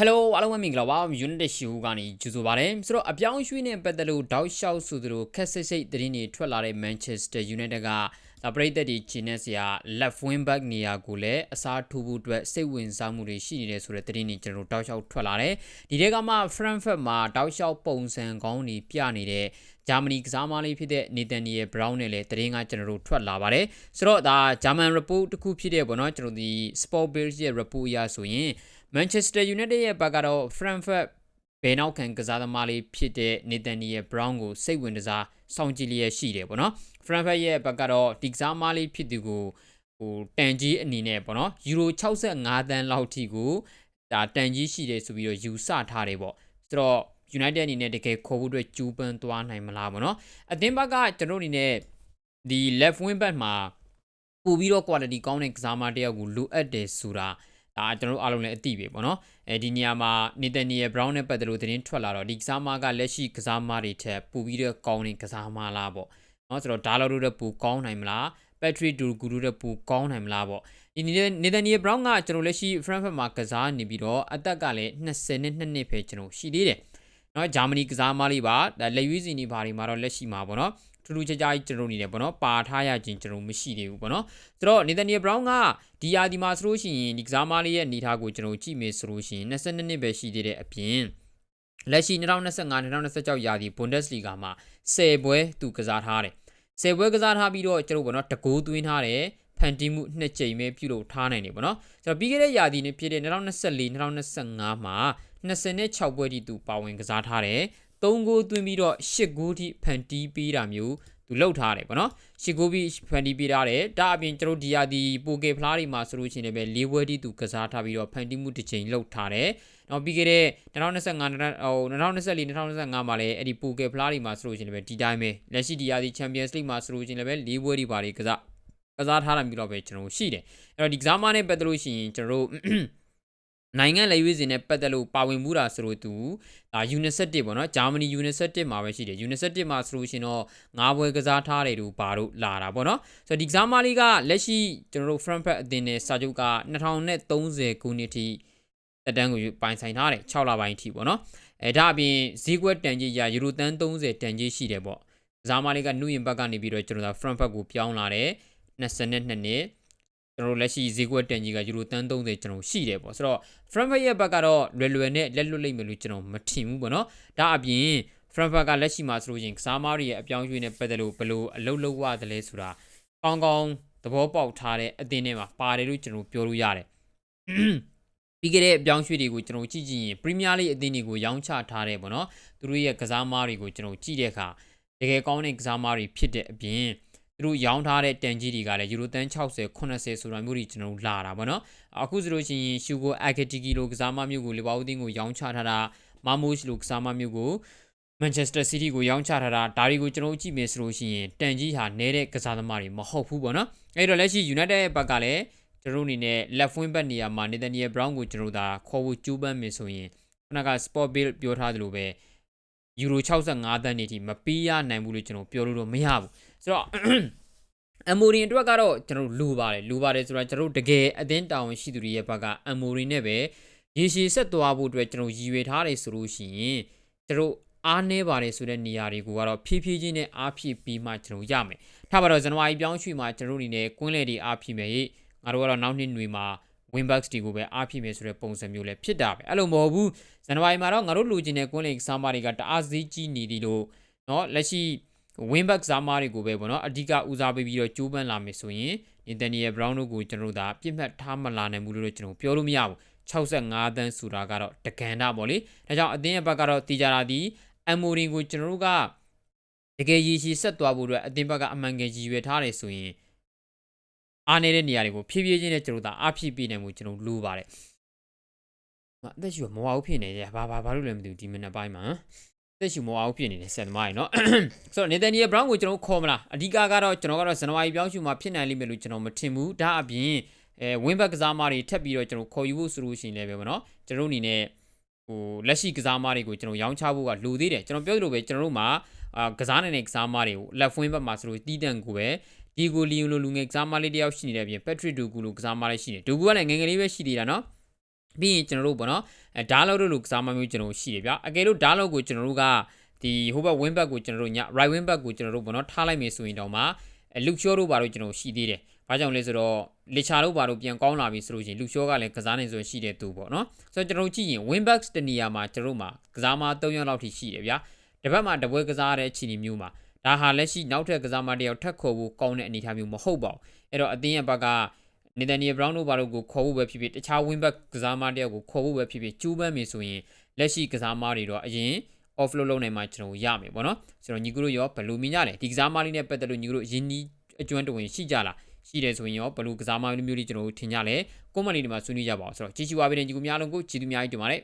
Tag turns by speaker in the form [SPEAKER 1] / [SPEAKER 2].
[SPEAKER 1] Hello အားလုံးပဲမင်္ဂလာပါ Unit ရှိဦးကနေကြိုဆိုပါရစေဆိုတော့အပြောင်းအရွှေ့နဲ့ပတ်သက်လို့တောက်လျှောက်ဆိုသလိုခက်စစ်စစ်သတင်းတွေထွက်လာတဲ့ Manchester United ကဒါပရိသတ်တွေချင်းနေစရာ left wing back နေရာကိုလည်းအစားထိုးဖို့အတွက်စိတ်ဝင်စားမှုတွေရှိနေတယ်ဆိုတဲ့သတင်းတွေကျွန်တော်တို့တောက်လျှောက်ထွက်လာတယ်ဒီတဲကမှ Frankfurt မှာတောက်လျှောက်ပုံစံကောင်းတွေပြနေတဲ့ဂျာမနီကစားမလေးဖြစ်တဲ့နေတန်နီရဲ့ Brown နဲ့လည်းသတင်းကကျွန်တော်တို့ထွက်လာပါတယ်ဆိုတော့ဒါ German report တစ်ခုဖြစ်တဲ့ပေါ့နော်ကျွန်တော်ဒီ Sport Bill ရဲ့ report အရဆိုရင် Manchester United ရဲ့ဘက်ကတော့ Frankfurt ဘယ်နောက်ခံကစားသမားလေးဖြစ်တဲ့ Nathan ရဲ့ Brown ကိုစိတ်ဝင်စားစောင့်ကြည့်လျက်ရှိတယ်ပေါ့နော် Frankfurt ရဲ့ဘက်ကတော့ဒီကစားသမားလေးဖြစ်သူကိုဟိုတန်ကြီးအနေနဲ့ပေါ့နော်ယူရို65တန်းလောက်ထိကိုဒါတန်ကြီးရှိတယ်ဆိုပြီးတော့ယူဆထားတယ်ပေါ့ဆိုတော့ United အနေနဲ့တကယ်ခေါ်ဖို့အတွက်ကြိုးပမ်းသွားနိုင်မလားပေါ့နော်အသင်းဘက်ကကျွန်တော်အနေနဲ့ဒီ left wing back မှာပို့ပြီးတော့ quality ကောင်းတဲ့ကစားသမားတစ်ယောက်ကိုလိုအပ်တယ်ဆိုတာ ဒါကျွန်တော်တို့အားလုံးလည်းအသိပဲပေါ့နော်အဲဒီနေရာမှာနေတန်နီယယ်ဘရောင်းနဲ့ပတ်သက်လို့သတင်းထွက်လာတော့ဒီကစားမကလက်ရှိကစားမတွေထက်ပိုပြီးတော့ကောင်းတဲ့ကစားမလားပေါ့နော်ဆိုတော့ဒါလောတို့တဲ့ပိုကောင်းနိုင်မလားပက်ထရစ်ဒူဂူတို့တဲ့ပိုကောင်းနိုင်မလားပေါ့ဒီနေတန်နီယယ်ဘရောင်းကကျွန်တော်လက်ရှိ Frankfurt မှာကစားနေပြီးတော့အသက်ကလည်း20နဲ့2နှစ်ပဲကျွန်တော်ရှိသေးတယ်နော်ဂျာမနီကစားမလေးပါလက်ရွေးစီနေပါတွေမှာတော့လက်ရှိမှာပေါ့နော် ထူးထူးခြားခြားကြီးကျွန်တော်နေတယ်ပေါ့နော်ပါထားရခြင်းကျွန်တော်မရှိသေးဘူးပေါ့နော်ဆိုတော့နေတန်နီယယ်ဘရောင်းကဒီယာဒီမှာဆိုလို့ရှိရင်ဒီကစားမလေးရဲ့အနေထားကိုကျွန်တော်ကြည့်မယ်ဆိုလို့ရှိရင်22နှစ်ပဲရှိသေးတဲ့အပြင်လက်ရှိ2025-2026ရာသီဘွန်ဒက်စလီဂါမှာ10ပွဲသူကစားထားတယ်10ပွဲကစားထားပြီးတော့ကျွန်တော်ပေါ့နော်တကိုးသွင်းထားတယ်ဖန်တီးမှုနှစ်ကြိမ်ပဲပြုလုပ်ထားနိုင်တယ်ပေါ့နော်ဆိုတော့ပြီးခဲ့တဲ့ရာသီနှစ်ဖြစ်တဲ့2024-2025မှာ26ပွဲထိသူပါဝင်ကစားထားတယ် 3ဂိုးသွင်းပြီးတော့8ဂိုးထိဖန်တီးပေးတာမျိုးသူလှုပ်ထားတယ်ပေါ့နော်ရှီဂိုဘီဖန်တီးပေးထားတယ်ဒါအပြင်ကျွန်တော်ဒီယာဒီပိုကေဖလားတွေမှာဆိုလို့ရှိရင်လည်း၄ဘွဲတီသူကစားထားပြီးတော့ဖန်တီးမှုတစ်ချိန်လှုပ်ထားတယ်နောက်ပြီးခဲ့တဲ့2025ဟို2024 2025မှာလည်းအဲ့ဒီပိုကေဖလားတွေမှာဆိုလို့ရှိရင်လည်းဒီတိုင်းပဲလက်ရှိဒီယာဒီချန်ပီယံစ်လိမှာဆိုလို့ရှိရင်လည်း၄ဘွဲတီပါတွေကစားကစားထားတာမျိုးတော့ပဲကျွန်တော်ရှိတယ်အဲ့တော့ဒီကစားမနဲ့ပတ်သက်လို့ရှိရင်ကျွန်တော်တို့ နိုင်ငံလက်ရွေးစင်နဲ့ပတ်သက်လို့ပါဝင်မှုတာဆိုလို့သူဒါ UNICEF ပေါ့နော်ဂျာမနီ UNICEF မှာပဲရှိတယ် UNICEF မှာဆိုလို့ရှင်တော့ငါးဘွဲကစားထားတယ်လို့ဘာလို့လာတာပေါ့နော်ဆိုတော့ဒီကစားမလေးကလက်ရှိကျွန်တော်တို့ Frankfurt အသင်းနဲ့စာချုပ်က2030ခုနှစ်ထိတက်တန်းကိုပိုင်ဆိုင်ထားတယ်6လပိုင်းထိပေါ့နော်အဲဒါအပြင်ဈေးကွက်တန်ကြီးရယူရိုတန်30တန်ကြီးရှိတယ်ပေါ့ကစားမလေးကနုရင်ဘက်ကနေပြီးတော့ကျွန်တော်တို့ Frankfurt ကိုပြောင်းလာတယ်22နှစ် ကျွန်တော်လက်ရှိဈေးကွက်တန်ကြီးကယူရိုတန်း30ကျွန်တော်ရှိတယ်ပေါ့ဆိုတော့ Frankfurt ရဲ့ဘက်ကတော့လွယ်လွယ်နဲ့လက်လွတ်လိမ့်မယ်လို့ကျွန်တော်မထင်ဘူးပေါ့နော်ဒါအပြင် Frankfurt ကလက်ရှိမှာဆိုလို့ရင်ကစားမားတွေရဲ့အပြောင်းအရွှေ့နဲ့ပတ်သက်လို့ဘယ်လိုအလုပ်လုပ်ရတယ်လဲဆိုတာကောင်းကောင်းသဘောပေါက်ထားတဲ့အသင်းထဲမှာပါတယ်လို့ကျွန်တော်ပြောလို့ရတယ်ပြီးခဲ့တဲ့အပြောင်းရွှေ့တွေကိုကျွန်တော်ကြည့်ကြည့်ရင် Premier League အသင်းတွေကိုရောင်းချထားတယ်ပေါ့နော်သူတို့ရဲ့ကစားမားတွေကိုကျွန်တော်ကြည့်တဲ့အခါတကယ်ကောင်းတဲ့ကစားမားတွေဖြစ်တဲ့အပြင် သူတို့ရောင်းထားတဲ့တန်ကြီးတွေကလည်းယူရိုတန်60 80ဆိုတာမျိုးတွေကျွန်တော်တို့လာတာပေါ့နော်အခုဆိုလို့ရှိရင်ရှူကိုအကတီကီလိုကစားမမျိုးကိုလီဗာပူးတင်းကိုရောင်းချထားတာမာမိုရှ်လိုကစားမမျိုးကိုမန်ချက်စတာစီးတီးကိုရောင်းချထားတာဒါတွေကိုကျွန်တော်တို့ကြည့်မယ်ဆိုလို့ရှိရင်တန်ကြီးဟာနဲတဲ့ကစားသမားတွေမဟုတ်ဘူးပေါ့နော်အဲ့တော့လက်ရှိ United ရဲ့ဘက်ကလည်းကျွန်တော်တို့အနေနဲ့ left wing back နေရာမှာ Nathaniel Brown ကိုကျွန်တော်တို့ဒါခေါ်ဖို့ကြိုးပမ်းမယ်ဆိုရင်ခုနက Sport Bill ပြောထားသလိုပဲ ယူရို65တန်းနေထိမပေးရနိုင်ဘူးလို့ကျွန်တော်ပြောလို့တော့မရဘူးဆိုတော့အမိုရီအတွက်ကတော့ကျွန်တော်လူပါတယ်လူပါတယ်ဆိုတော့ကျွန်တော်တကယ်အသင်းတာဝန်ရှိသူတွေရဲ့ဘက်ကအမိုရီနဲ့ပဲရေရှည်ဆက်သွားဖို့အတွက်ကျွန်တော်ရည်ရွယ်ထားတယ်ဆိုလို့ရှိရင်ကျွန်တော်အားနည်းပါတယ်ဆိုတဲ့နေရာတွေကိုကတော့ဖြည်းဖြည်းချင်းနဲ့အားဖြည့်ပြီးမှကျွန်တော်ရမယ်။ထားပါတော့ဇန်နဝါရီပြောင်းရွှေ့မှာကျွန်တော်တို့အနေနဲ့ကွင်းလေတွေအားဖြည့်မယ်။ငါတို့ကတော့နောက်နှစ်ຫນွေမှာ Winbucks တွေကိုပဲအားဖြည့်မယ်ဆိုတဲ့ပုံစံမျိုးလည်းဖြစ်တာပဲ။အဲ့လိုမဟုတ်ဘူး။ဇန်နဝါရီမှာတော့ငါတို့လူချင်းတဲ့ကွင်းလေစမ်းပါတွေကတအားစည်းကြီးနေသည်လို့เนาะလက်ရှိ winback ဇာမားတွေကိုပဲပေါ့နော်အဓိကဦးစားပေးပြီးတော့ကြိုးပမ်းလာမယ်ဆိုရင် Nathaniel Brown တို့ကိုကျွန်တော်တို့ဒါပြစ်မှတ်ထားမလာနိုင်ဘူးလို့ကျွန်တော်ပြောလို့မရဘူး65တန်းဆိုတာကတော့တကန်တာပေါ့လေဒါကြောင့်အသင်းရဲ့ဘက်ကတော့တီကြတာဒီအမိုရင်ကိုကျွန်တော်တို့ကတကယ်ရည်ရှိဆက်သွားဖို့အတွက်အသင်းဘက်ကအမှန်ကန်ရည်ရွယ်ထားတယ်ဆိုရင် အားနေတဲ့နေရာတွေကိုဖြည်းဖြည်းချင်းနဲ့ကျွန်တော်တို့အားဖြည့်ပေးနိုင်မှုကျွန်တော်လိုပါတယ်အသက်ရှူမဝါဘူးဖြစ်နေတယ်ဘာဘာဘာလို့လဲမသိဘူးဒီမနက်ပိုင်းမှာသက်ရှူမအောင်ဖြစ်နေတဲ့ဆက်သမားရေနော်ဆိုတော့နေတန်နီယဘရောင်းကိုကျွန်တော်ခေါ်မလားအဓိကကတော့ကျွန်တော်ကတော့ဇန်နဝါရီပြောင်းရှူမှာဖြစ်နိုင်လိမ့်မယ်လို့ကျွန်တော်မထင်ဘူးဒါအပြင်အဲဝင်းဘက်ကစားမတွေထပ်ပြီးတော့ကျွန်တော်ခေါ်ယူဖို့ဆိုလို့ရှိရင်လည်းပဲပေါ့နော်ကျွန်တော်အနေနဲ့ဟိုလက်ရှိကစားမတွေကိုကျွန်တော်ရောင်းချဖို့ကလိုသေးတယ်ကျွန်တော်ပြောသလိုပဲကျွန်တော်တို့မှာအာကစားနေတဲ့ကစားမတွေကိုလက်ဖွင့်ဘက်မှာဆိုလို့တီးတန့်ကိုပဲ ဒီကိုလီယိုလိုလူငယ်ကစားမလေးတယောက်ရှိနေတဲ့အပြင်ပက်ထရစ်ဒူကူလိုကစားမလေးရှိနေဒူကူကလည်းငငယ်လေးပဲရှိသေးတာနော်ပြီးရင်ကျွန်တော်တို့ပေါ့နော်အဲဓာတ်လောက်တို့လိုကစားမမျိုးကျွန်တော်တို့ရှိတယ်ဗျာအကယ်လို့ဓာတ်လောက်ကိုကျွန်တော်တို့ကဒီဟိုဘက် win back ကိုကျွန်တော်တို့ည right win back ကိုကျွန်တော်တို့ပေါ့နော်ထားလိုက်မယ်ဆိုရင်တော့မှအဲလူရှောတို့ဘာလို့ကျွန်တော်ရှိသေးတယ်ဘာကြောင့်လဲဆိုတော့လေချာတို့ဘာလို့ပြန်ကောင်းလာပြီဆိုလို့ရှိရင်လူရှောကလည်းကစားနိုင်ဆိုရှိတဲ့သူပေါ့နော်ဆိုတော့ကျွန်တော်တို့ကြည့်ရင် win back တနေရာမှာကျွန်တော်တို့မှာကစားမ3ယောက်လောက်ထိရှိတယ်ဗျာတစ်ဖက်မှာတပွဲကစားရတဲ့အခြေအနေမျိုးမှာ ဒါဟာလက်ရှိနောက်ထပ်ကစားမတစ်ယောက်ထပ်ခေါ်ဖို့ကောင်းတဲ့အနေအထားမျိုးမဟုတ်ပါဘူးအဲ့တော့အသင်းရဲ့ဘက်ကနေဒန်နီယယ်ဘရောင်းတို့ဘာလို့ကိုခေါ်ဖို့ပဲဖြစ်ဖြစ်တခြား win back ကစားမတစ်ယောက်ကိုခေါ်ဖို့ပဲဖြစ်ဖြစ်ကျူးပန်းပြီဆိုရင်လက်ရှိကစားမတွေတော့အရင် offload လုပ်နိုင်မှကျွန်တော်ရမယ်ပေါ့နော်ဆိုတော့ညီကတို့ရောဘယ်လိုမြင်ကြလဲဒီကစားမလေးနဲ့ပတ်သက်လို့ညီကတို့ရင်းနှီးအကျွမ်းတဝင်ရှိကြလားရှိတယ်ဆိုရင်ရောဘယ်လိုကစားမမျိုးလေးကျွန်တော်တို့ထင်ကြလဲကွန်မန့်လေးတွေမှာဆွေးနွေးကြပါအောင်ဆိုတော့ကြည့်ချူပါပြီတဲ့ညီကများလုံးကိုကြည့်သူများကြီးတင်ပါတယ်